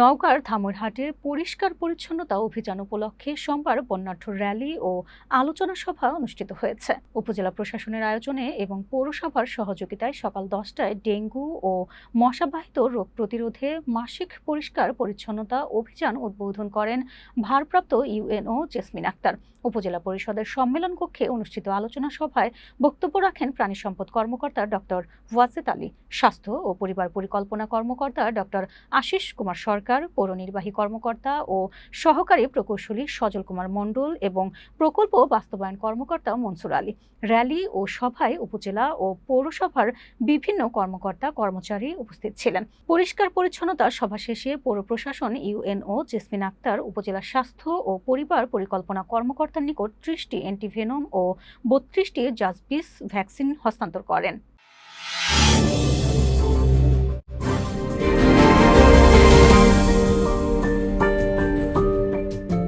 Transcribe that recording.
নওগাঁর ধামইরহাটের পরিষ্কার পরিচ্ছন্নতা অভিযান উপলক্ষে সোমবার বন্যাঢ্য র্যালি ও আলোচনা সভা অনুষ্ঠিত হয়েছে। উপজেলা প্রশাসনের আয়োজনে এবং পৌরসভার সহযোগিতায় সকাল দশটায় ডেঙ্গু ও মশাবাহিত রোগ প্রতিরোধে মাসিক পরিষ্কার পরিচ্ছন্নতা অভিযান উদ্বোধন করেন ভারপ্রাপ্ত ইউএনও জেসমিন আক্তার। উপজেলা পরিষদের সম্মেলন কক্ষে অনুষ্ঠিত আলোচনা সভায় বক্তব্য রাখেন প্রাণী সম্পদ কর্মকর্তা ডক্টর ওয়াজেদ আলী, স্বাস্থ্য ও পরিবার পরিকল্পনা কর্মকর্তা ডক্টর আশিস কুমার সরকার পৌর নির্বাহী কর্মকর্তা ও সহকারী প্রকৌশলী সজল কুমার মণ্ডল এবং প্রকল্প বাস্তবায়ন কর্মকর্তা মনসুর আলী। র্যালি ও সভায় উপজেলা ও পৌরসভার বিভিন্ন কর্মকর্তা, কর্মচারী উপস্থিত ছিলেন। পরিষ্কার পরিচ্ছন্নতা সভা শেষে পৌর প্রশাসন, ইউএনও, জেসমিন আক্তার, উপজেলা স্বাস্থ্য ও পরিবার পরিকল্পনা কর্মকর্তার নিকট ত্রিশটি অ্যান্টিভেনম ও বত্রিশটি জাজবিস ভ্যাকসিন হস্তান্তর করেন।